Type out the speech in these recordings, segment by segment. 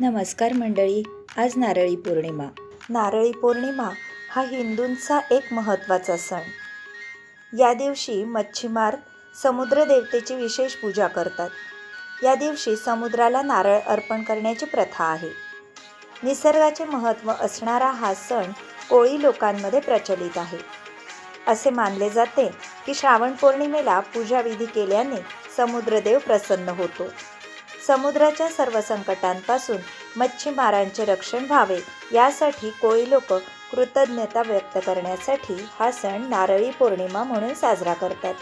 नमस्कार मंडळी आज नारळी पौर्णिमा. नारळी पौर्णिमा हा हिंदूंचा एक महत्त्वाचा सण. या दिवशी मच्छीमार समुद्रदेवतेची विशेष पूजा करतात. या दिवशी समुद्राला नारळ अर्पण करण्याची प्रथा आहे. निसर्गाचे महत्त्व असणारा हा सण कोळी लोकांमध्ये प्रचलित आहे. असे मानले जाते की श्रावण पौर्णिमेला पूजाविधी केल्याने समुद्रदेव प्रसन्न होतो. समुद्राच्या सर्व संकटांपासून मच्छीमारांचे रक्षण व्हावे. यासाठी कोळी लोक कृतज्ञता व्यक्त करण्यासाठी हा सण नारळी पौर्णिमा म्हणून साजरा करतात.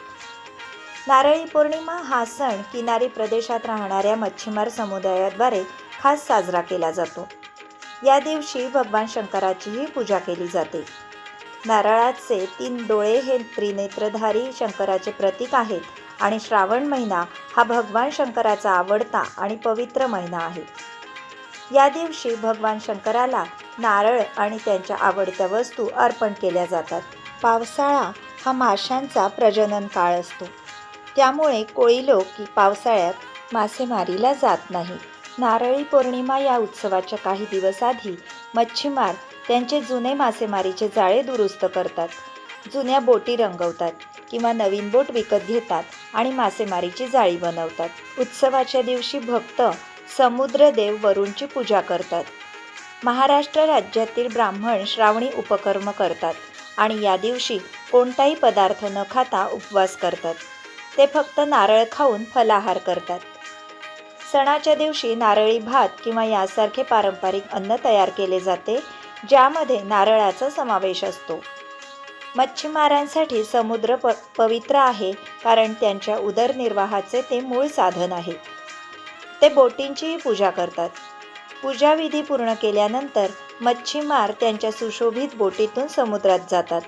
नारळी पौर्णिमा हा सण किनारी प्रदेशात राहणाऱ्या मच्छीमार समुदायाद्वारे खास साजरा केला जातो. या दिवशी भगवान शंकराचीही पूजा केली जाते. नारळाचे तीन डोळे हे त्रिनेत्रधारी शंकराचे प्रतीक आहेत आणि श्रावण महिना हा भगवान शंकराचा आवडता आणि पवित्र महिना आहे. या दिवशी भगवान शंकराला नारळ आणि त्यांच्या आवडत्या वस्तू अर्पण केल्या जातात. पावसाळा हा माशांचा प्रजनन काळ असतो. त्यामुळे कोळी लोक पावसाळ्यात मासेमारीला जात नाही. नारळी पौर्णिमा या उत्सवाच्या काही दिवस आधी मच्छीमार त्यांचे जुने मासेमारीचे जाळे दुरुस्त करतात. जुन्या बोटी रंगवतात किंवा नवीन बोट विकत घेतात आणि मासेमारीची जाळी बनवतात. उत्सवाच्या दिवशी भक्त समुद्रदेव वरूणची पूजा करतात. महाराष्ट्र राज्यातील ब्राह्मण श्रावणी उपकर्म करतात आणि या दिवशी कोणताही पदार्थ न खाता उपवास करतात. ते फक्त नारळ खाऊन फलाहार करतात. सणाच्या दिवशी नारळी भात किंवा यासारखे पारंपरिक अन्न तयार केले जाते ज्यामध्ये नारळाचा समावेश असतो. मच्छीमारांसाठी समुद्र प पवित्र आहे कारण त्यांच्या उदरनिर्वाहाचे ते मूळ साधन आहे. ते बोटींचीही पूजा करतात. पूजाविधी पूर्ण केल्यानंतर मच्छीमार त्यांच्या सुशोभित बोटीतून समुद्रात जातात.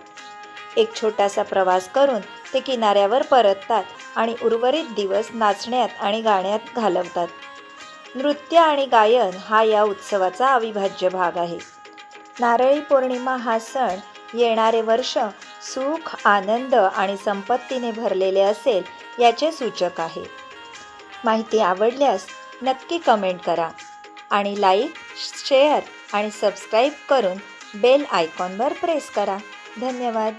एक छोटासा प्रवास करून ते किनाऱ्यावर परततात आणि उर्वरित दिवस नाचण्यात आणि गाण्यात घालवतात. नृत्य आणि गायन हा या उत्सवाचा अविभाज्य भाग आहे. नारळी पौर्णिमा हा सण येणारे वर्ष सुख आनंद आणि संपत्तीने भरलेले असेल याचे सूचक आहे. माहिती आवडल्यास नक्की कमेंट करा आणि लाईक शेअर आणि सबस्क्राईब करून बेल आयकॉनवर प्रेस करा. धन्यवाद.